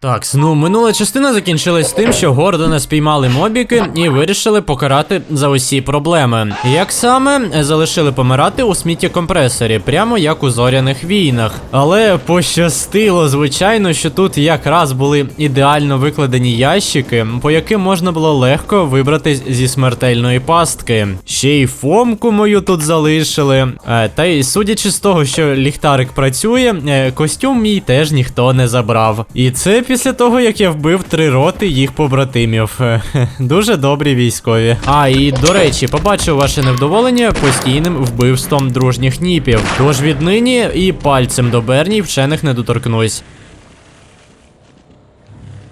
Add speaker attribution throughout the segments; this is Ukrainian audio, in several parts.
Speaker 1: Так, ну минула частина закінчилась тим, що Гордона спіймали мобіки і вирішили покарати за усі проблеми. Як саме залишили помирати у сміттєкомпресорі, прямо як у зоряних війнах. Але пощастило, звичайно, що тут якраз були ідеально викладені ящики, по яким можна було легко вибратись зі смертельної пастки. Ще й фомку мою тут залишили. Е, Та й судячи з того, що ліхтарик працює, е, костюм мій теж ніхто не забрав. І це після того, як я вбив три роти їх побратимів. Е, Дуже добрі військові. А, і до речі, побачив ваше невдоволення постійним вбивством дружніх ніпів. Тож віднині і пальцем до Берні вчених не доторкнусь.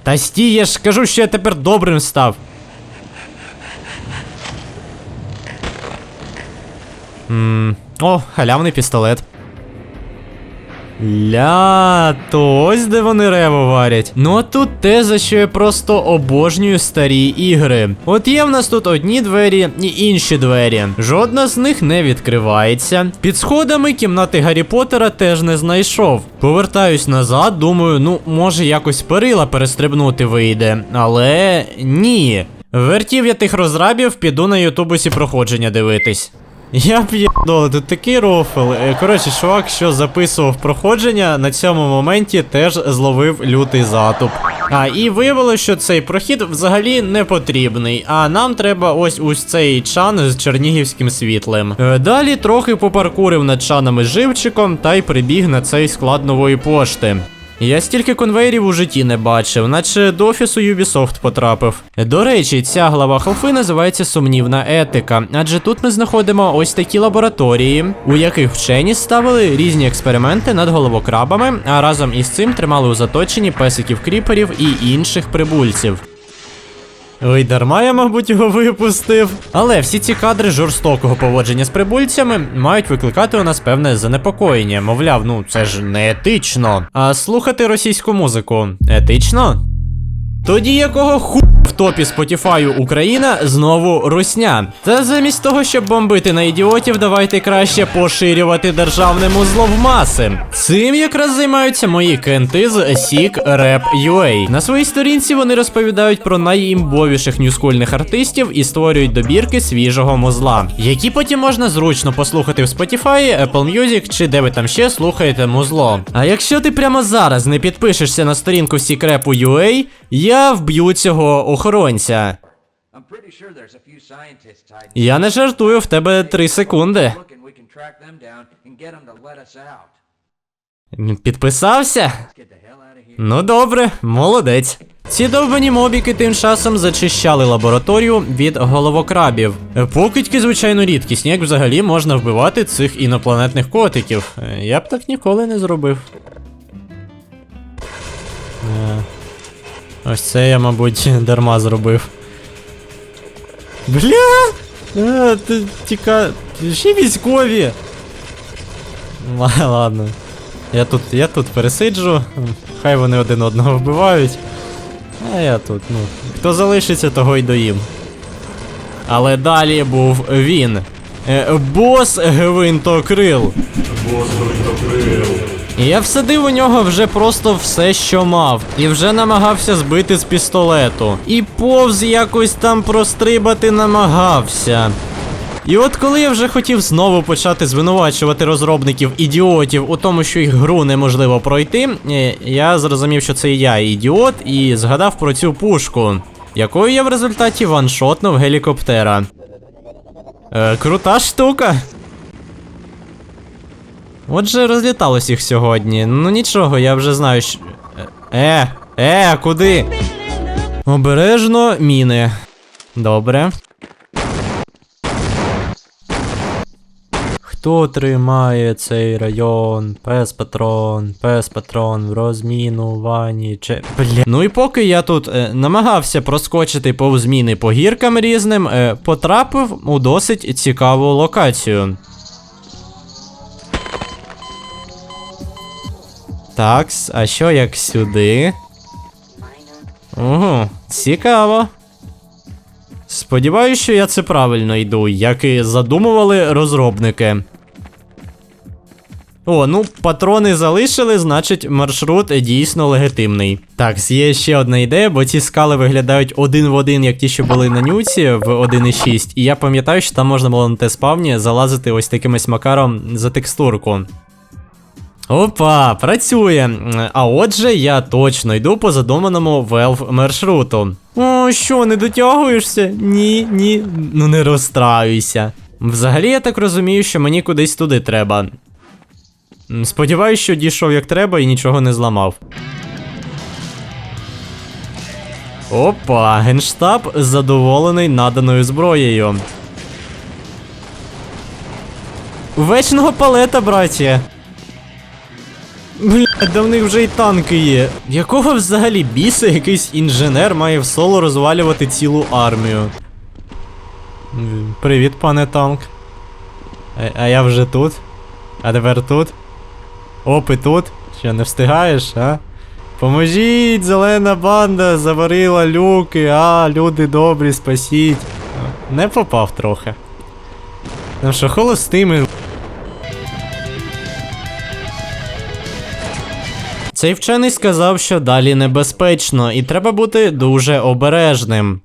Speaker 1: Та стій, я ж кажу, що я тепер добрим став. Ммм. О, халявний пістолет. Ля, то ось де вони рево варять. Ну а тут те, за що я просто обожнюю старі ігри. От є в нас тут одні двері і інші двері. Жодна з них не відкривається. Під сходами кімнати Гаррі Поттера теж не знайшов. Повертаюсь назад, думаю, ну може якось перила перестрибнути вийде. Але ні. Вертів я тих розрабів, піду на ютубусі проходження дивитись. Я б доле, тут такий рофл. Е, Коротше, чувак, що записував проходження, на цьому моменті теж зловив лютий затуп. А, і виявилося, що цей прохід взагалі не потрібний. А нам треба ось ось цей чан з чернігівським світлем. Е, Далі трохи попаркурив над чанами живчиком та й прибіг на цей склад нової пошти. Я стільки конвейерів у житті не бачив, наче до офісу Ubisoft потрапив. До речі, ця глава халфи називається сумнівна етика, адже тут ми знаходимо ось такі лабораторії, у яких вчені ставили різні експерименти над головокрабами, а разом із цим тримали у заточенні песиків кріперів і інших прибульців. Ой, дарма я, мабуть, його випустив. Але всі ці кадри жорстокого поводження з прибульцями мають викликати у нас певне занепокоєння. Мовляв, ну це ж не етично. А слухати російську музику етично? Тоді якого ху в топі Spotify Україна знову русня. Та замість того, щоб бомбити на ідіотів, давайте краще поширювати в маси. Цим якраз займаються мої кенти з Sick Rap UA. На своїй сторінці вони розповідають про найімбовіших ньюскульних артистів і створюють добірки свіжого музла, які потім можна зручно послухати в Spotify, Apple Music чи де ви там ще слухаєте музло. А якщо ти прямо зараз не підпишешся на сторінку Sick Rap UA, я вб'ю цього охоронця. Я не жартую, в тебе 3 секунди. Підписався? Ну добре, молодець. Ці довбані мобіки тим часом зачищали лабораторію від головокрабів. Е, Покидьки, звичайно, рідкісні, як взагалі можна вбивати цих інопланетних котиків. Е, Я б так ніколи не зробив. Ось це я, мабуть, дарма зробив. Бля! Е, ти тіка. Ще військові. Ла- Ладно. Я тут, я тут пересиджу. Хай вони один одного вбивають. А я тут, ну. Хто залишиться, того й доїм. Але далі був він. Е, бос Гвинтокрил. І я всадив у нього вже просто все, що мав, і вже намагався збити з пістолету. І повз якось там прострибати намагався. І от коли я вже хотів знову почати звинувачувати розробників ідіотів у тому, що їх гру неможливо пройти, е, я зрозумів, що це я ідіот, і згадав про цю пушку, якою я в результаті ваншотнув гелікоптера. Е, крута штука. Отже, розліталось їх сьогодні. Ну нічого, я вже знаю, що. Е, е, куди? Обережно міни. Добре. Хто тримає цей район? Пес патрон, пес патрон в розмінуванні. Че. Бля. Ну і поки я тут е, намагався проскочити повз міни по гіркам різним, е, потрапив у досить цікаву локацію. Такс, а що як сюди? Ого, цікаво. Сподіваюсь, що я це правильно йду, як і задумували розробники. О, ну патрони залишили, значить маршрут дійсно легітимний. Так, є ще одна ідея, бо ці скали виглядають один в один, як ті, що були на нюці в 1.6. І я пам'ятаю, що там можна було на те спавні залазити ось таким макаром за текстурку. Опа, працює. А отже, я точно йду по задуманому Valve маршруту. О, що, не дотягуєшся? Ні, ні. Ну не розстраюйся. Взагалі, я так розумію, що мені кудись туди треба. Сподіваюсь, що дійшов як треба і нічого не зламав. Опа, генштаб задоволений наданою зброєю. Вечного палета, браті. Блядь, да в них вже й танки є. Якого взагалі біса якийсь інженер має в соло розвалювати цілу армію? Привіт, пане танк. А, а я вже тут. А тепер тут. Опи тут. Що, не встигаєш, а? Поможіть, зелена банда заварила люки, а, люди добрі, спасіть. Не попав трохи. Ну що, холостими Цей вчений сказав, що далі небезпечно, і треба бути дуже обережним.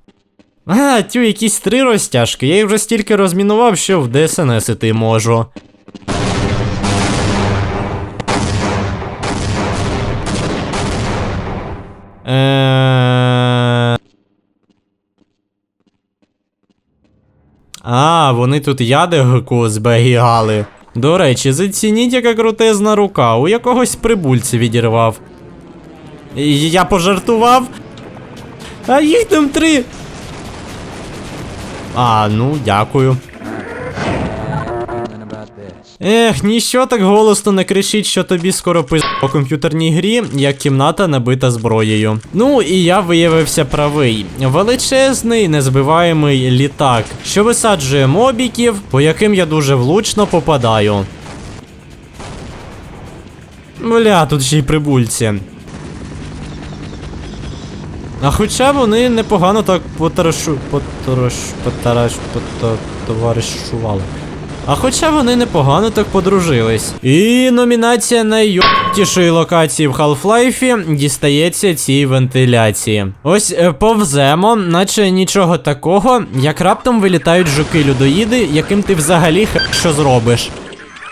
Speaker 1: А, тю, якісь три розтяжки. Я їх вже стільки розмінував, що в ДСНС іти можу. Е... А, вони тут ядерку зберігали. До речі, зацініть, яка крутезна рука, у якогось прибульця відірвав. Я пожартував. А їх там три. А, ну, дякую. Ех, ніщо так голосно не кричить, що тобі скоро пиз по комп'ютерній грі, як кімната набита зброєю. Ну і я виявився правий. Величезний, незбиваємий літак, що висаджує мобіків, по яким я дуже влучно попадаю. Бля, тут ще й прибульці. А хоча вони непогано так потарашу... потараш... потараш... пота... А хоча вони непогано так подружились. І номінація наййобтішої локації в Half-Life дістається цій вентиляції. Ось е, повземо, наче нічого такого, як раптом вилітають жуки-людоїди, яким ти взагалі х... що зробиш.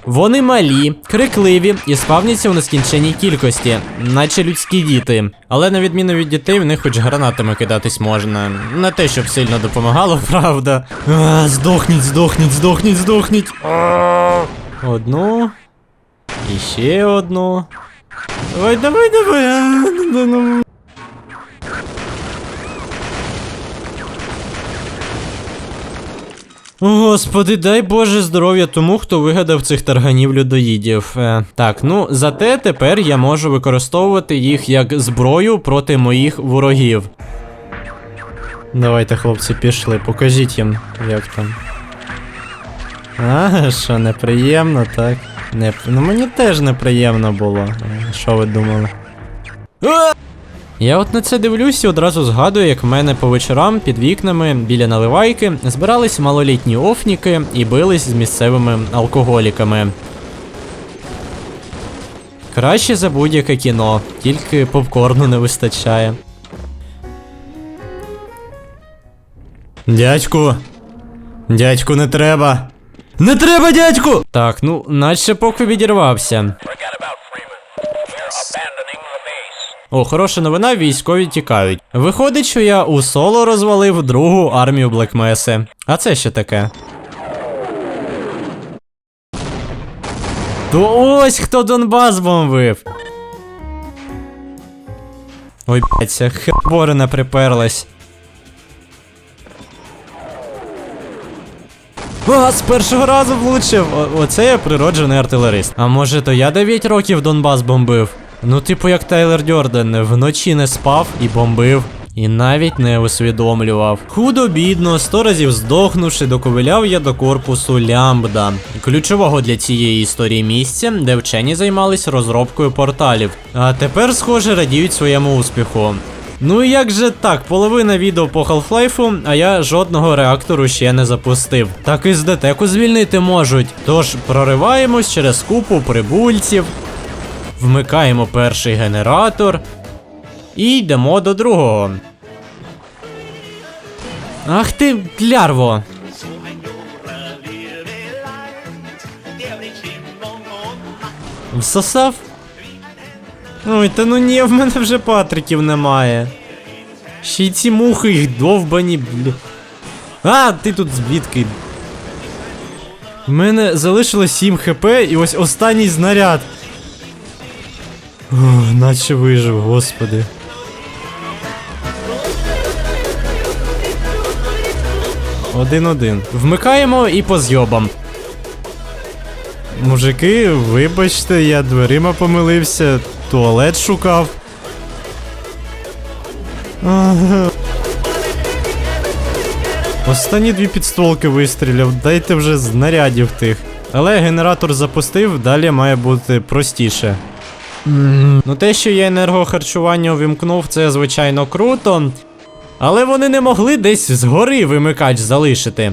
Speaker 1: Вони малі, крикливі і спавняться в нескінченній кількості, наче людські діти. Але на відміну від дітей, в них хоч гранатами кидатись можна. Не те, щоб сильно допомагало, правда. А, здохніть, здохніть, здохніть, здохніть. А, Одну. І ще одну. Давай, давай, давай. а, ну, ну. Господи, дай Боже здоров'я тому, хто вигадав цих тарганів людоїдів. Е, так, ну зате тепер я можу використовувати їх як зброю проти моїх ворогів. Давайте, хлопці, пішли, покажіть їм, як там. А, що, неприємно, так? Не... Ну мені теж неприємно було. Е, Що ви думали? А! Я от на це дивлюсь і одразу згадую, як в мене по вечорам під вікнами біля наливайки збирались малолітні офніки і бились з місцевими алкоголіками. Краще за будь-яке кіно, тільки попкорну не вистачає. Дядьку. Дядьку, не треба. Не треба, дядьку! Так, ну, наче поки відірвався. О, хороша новина, військові тікають. Виходить, що я у соло розвалив другу армію Блекмеси. А це що таке? То ось хто Донбас бомбив. Ой, блядь, ця хеборина приперлась. А, з першого разу влучив. О- оце я природжений артилерист. А може то я 9 років Донбас бомбив? Ну, типу, як Тайлер Дьорден, вночі не спав і бомбив. І навіть не усвідомлював. Худо бідно, сто разів здохнувши, доковиляв я до корпусу лямбда, ключового для цієї історії місця, де вчені займались розробкою порталів. А тепер, схоже, радіють своєму успіху. Ну і як же так, половина відео по Half-Life, а я жодного реактору ще не запустив. Так і з детеку звільнити можуть. Тож прориваємось через купу прибульців, вмикаємо перший генератор і йдемо до другого. Ах ти, клярво! Всосав? Ой, та ну ні, в мене вже патриків немає. Ще й ці мухи їх довбані, блі. А, ти тут звідки? В мене залишилось 7 хп і ось останній знаряд. О, наче вижив, господи. Один-один. Вмикаємо і по зйобам. Мужики, вибачте, я дверима помилився, туалет шукав. Останні дві підстволки вистріляв, дайте вже знарядів тих. Але генератор запустив, далі має бути простіше. Ну, те, що я енергохарчування увімкнув, це звичайно круто. Але вони не могли десь згори вимикач залишити.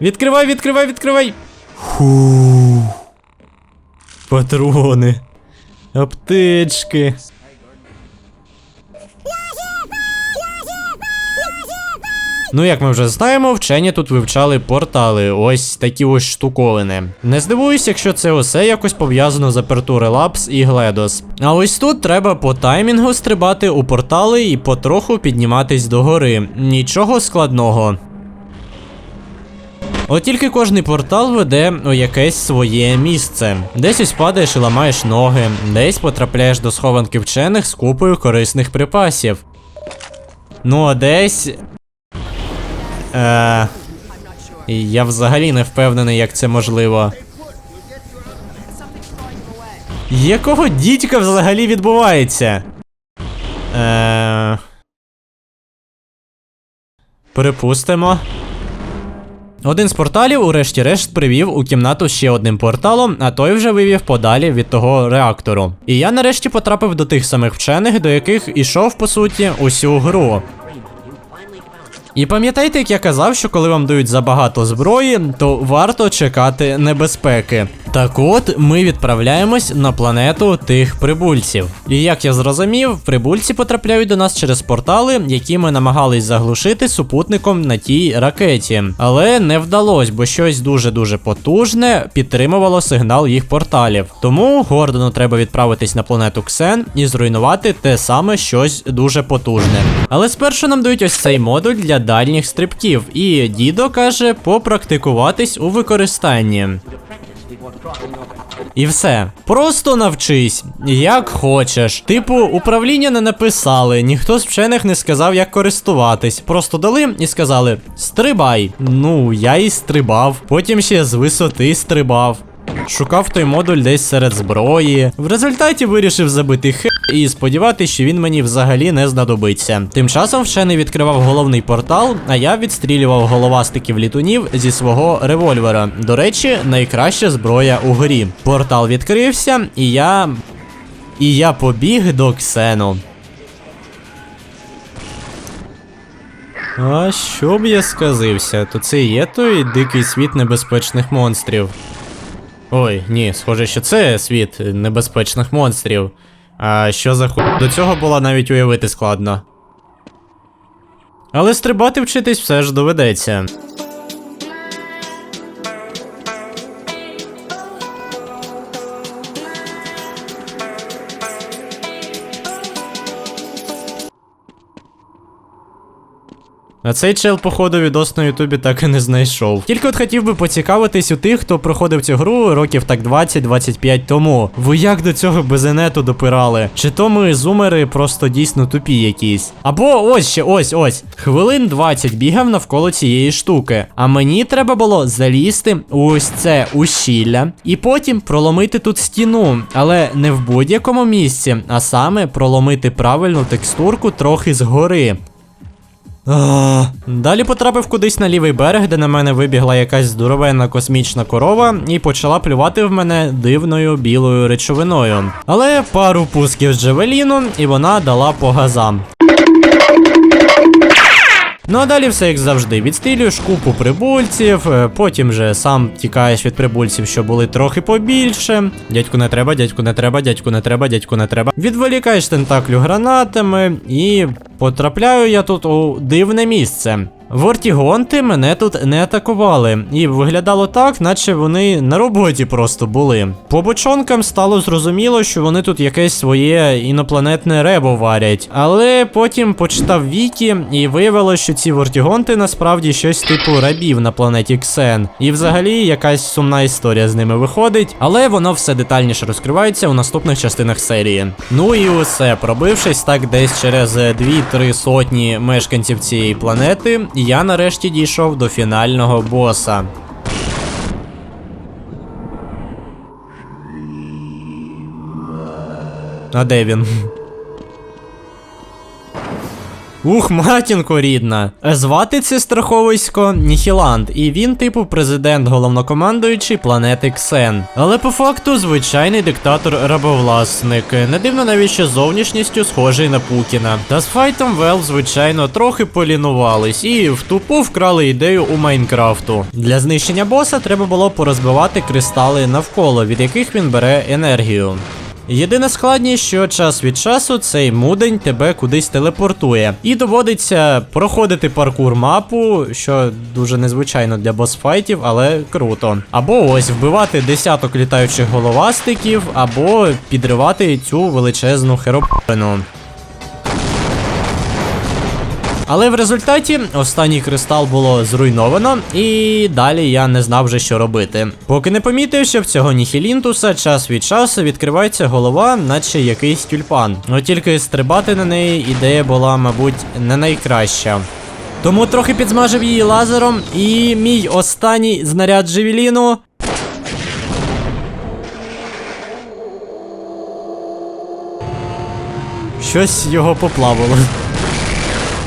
Speaker 1: Відкривай, відкривай, відкривай. Ху. Патрони. Аптечки. Ну, як ми вже знаємо, вчені тут вивчали портали, ось такі ось штуковини. Не здивуюсь, якщо це усе якось пов'язано з апертури Labs і GLaDOS. А ось тут треба по таймінгу стрибати у портали і потроху підніматись догори. Нічого складного. От тільки кожний портал веде у якесь своє місце. Десь ось падаєш і ламаєш ноги, десь потрапляєш до схованки вчених з купою корисних припасів. Ну а десь. Е... Я взагалі не впевнений, як це можливо. Якого дідька взагалі відбувається? Е... Припустимо. Один з порталів, урешті-решт, привів у кімнату ще одним порталом, а той вже вивів подалі від того реактору. І я нарешті потрапив до тих самих вчених, до яких ішов, по суті, усю гру. І пам'ятайте, як я казав, що коли вам дають забагато зброї, то варто чекати небезпеки. Так от, ми відправляємось на планету тих прибульців. І як я зрозумів, прибульці потрапляють до нас через портали, які ми намагались заглушити супутником на тій ракеті. Але не вдалось, бо щось дуже-дуже потужне підтримувало сигнал їх порталів. Тому Гордону треба відправитись на планету Ксен і зруйнувати те саме щось дуже потужне. Але спершу нам дають ось цей модуль для дальніх стрибків, і дідо каже попрактикуватись у використанні. І все. Просто навчись, як хочеш. Типу, управління не написали, ніхто з вчених не сказав, як користуватись. Просто дали і сказали: стрибай. Ну, я і стрибав. Потім ще з висоти стрибав. Шукав той модуль десь серед зброї. В результаті вирішив забити х і сподіватися, що він мені взагалі не знадобиться. Тим часом вчений відкривав головний портал, а я відстрілював головастиків літунів зі свого револьвера. До речі, найкраща зброя у грі. Портал відкрився, і я. І я побіг до Ксену. А що б я сказився, то це є той дикий світ небезпечних монстрів. Ой, ні, схоже, що це світ небезпечних монстрів. А що за ху... До цього було навіть уявити складно. Але стрибати вчитись все ж доведеться. А цей чел, походу, відос на Ютубі так і не знайшов. Тільки от хотів би поцікавитись у тих, хто проходив цю гру років так 20-25 тому. Ви як до цього без інету допирали? Чи то ми зумери просто дійсно тупі якісь? Або ось ще, ось ось. Хвилин 20 бігав навколо цієї штуки. А мені треба було залізти ось це ущілля і потім проломити тут стіну, але не в будь-якому місці, а саме проломити правильну текстурку трохи згори. Далі потрапив кудись на лівий берег, де на мене вибігла якась здоровенна космічна корова і почала плювати в мене дивною білою речовиною. Але пару пусків з Джевеліну, і вона дала по газам. Ну а далі все як завжди. Відстрілюєш купу прибульців, е, потім же сам тікаєш від прибульців, що були трохи побільше. Дядьку не треба, дядьку не треба, дядьку не треба, дядьку не треба. Відволікаєш тентаклю гранатами і потрапляю я тут у дивне місце. Вортігонти мене тут не атакували, і виглядало так, наче вони на роботі просто були. По бочонкам стало зрозуміло, що вони тут якесь своє інопланетне ребо варять. Але потім почитав Вікі і виявилося, що ці вортігонти насправді щось типу рабів на планеті Ксен. І взагалі якась сумна історія з ними виходить, але воно все детальніше розкривається у наступних частинах серії. Ну і усе, пробившись так десь через 2-3 сотні мешканців цієї планети, я нарешті дійшов до фінального боса. А де він? Ух, матінко рідна. Звати це страховисько Ніхіланд, і він, типу, президент головнокомандуючий планети Ксен. Але по факту звичайний диктатор-рабовласник. Не дивно навіть що зовнішністю схожий на Путіна. Та з файтом Вел, звичайно, трохи полінувались і в тупу вкрали ідею у Майнкрафту. Для знищення боса треба було порозбивати кристали навколо, від яких він бере енергію. Єдина складність, що час від часу цей мудень тебе кудись телепортує, і доводиться проходити паркур мапу, що дуже незвичайно для босфайтів, але круто. Або ось вбивати десяток літаючих головастиків, або підривати цю величезну херопину. Але в результаті останній кристал було зруйновано, і далі я не знав вже, що робити. Поки не помітив, що в цього Ніхілінтуса час від часу відкривається голова, наче якийсь тюльпан. От тільки стрибати на неї ідея була, мабуть, не найкраща. Тому трохи підсмажив її лазером, і мій останній знаряд Джевеліну. Щось його поплавило.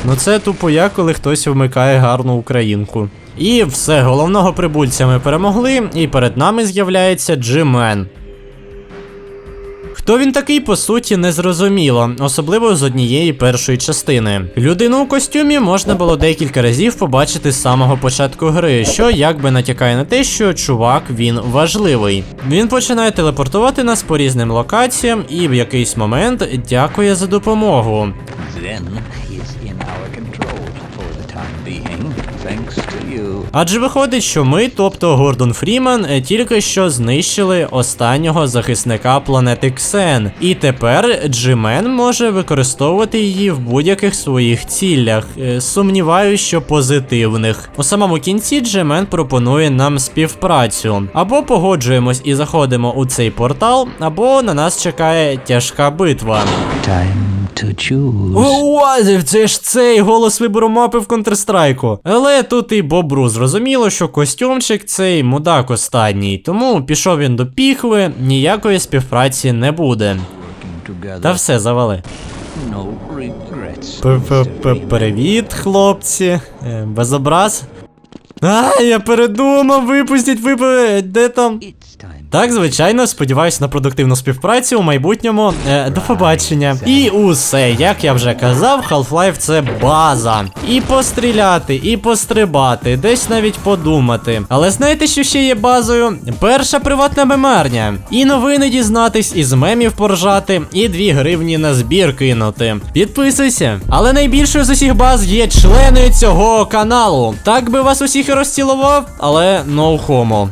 Speaker 1: Ну це тупо я, коли хтось вмикає гарну українку. І все, головного прибульця ми перемогли, і перед нами з'являється Джимен. Хто він такий, по суті, не зрозуміло, особливо з однієї першої частини. Людину у костюмі можна було декілька разів побачити з самого початку гри, що якби натякає на те, що чувак він важливий. Він починає телепортувати нас по різним локаціям і в якийсь момент дякує за допомогу. Адже виходить, що ми, тобто Гордон Фрімен, е, тільки що знищили останнього захисника планети Ксен, і тепер Джимен може використовувати її в будь-яких своїх цілях. Е, Сумніваюсь, що позитивних. У самому кінці Джимен пропонує нам співпрацю. Або погоджуємось і заходимо у цей портал, або на нас чекає тяжка битва.
Speaker 2: Time to choose.
Speaker 1: О, це ж цей голос вибору мапи в Counter-Strike. Але тут і Бобру зрозуміло, що костюмчик цей мудак останній, тому пішов він до піхви, ніякої співпраці не буде. Та все завали. Привіт, хлопці. Е, Без образ. А, я передумав, випустіть, випустіть, де там? Так, звичайно, сподіваюся на продуктивну співпрацю у майбутньому. Е, до побачення. І усе, як я вже казав, Half-Life це база. І постріляти, і пострибати, десь навіть подумати. Але знаєте, що ще є базою? Перша приватна мемарня. І новини дізнатись, із мемів поржати, і 2 гривні на збір кинути. Підписуйся. Але найбільшою з усіх баз є члени цього каналу. Так би вас усіх і розцілував, але no homo.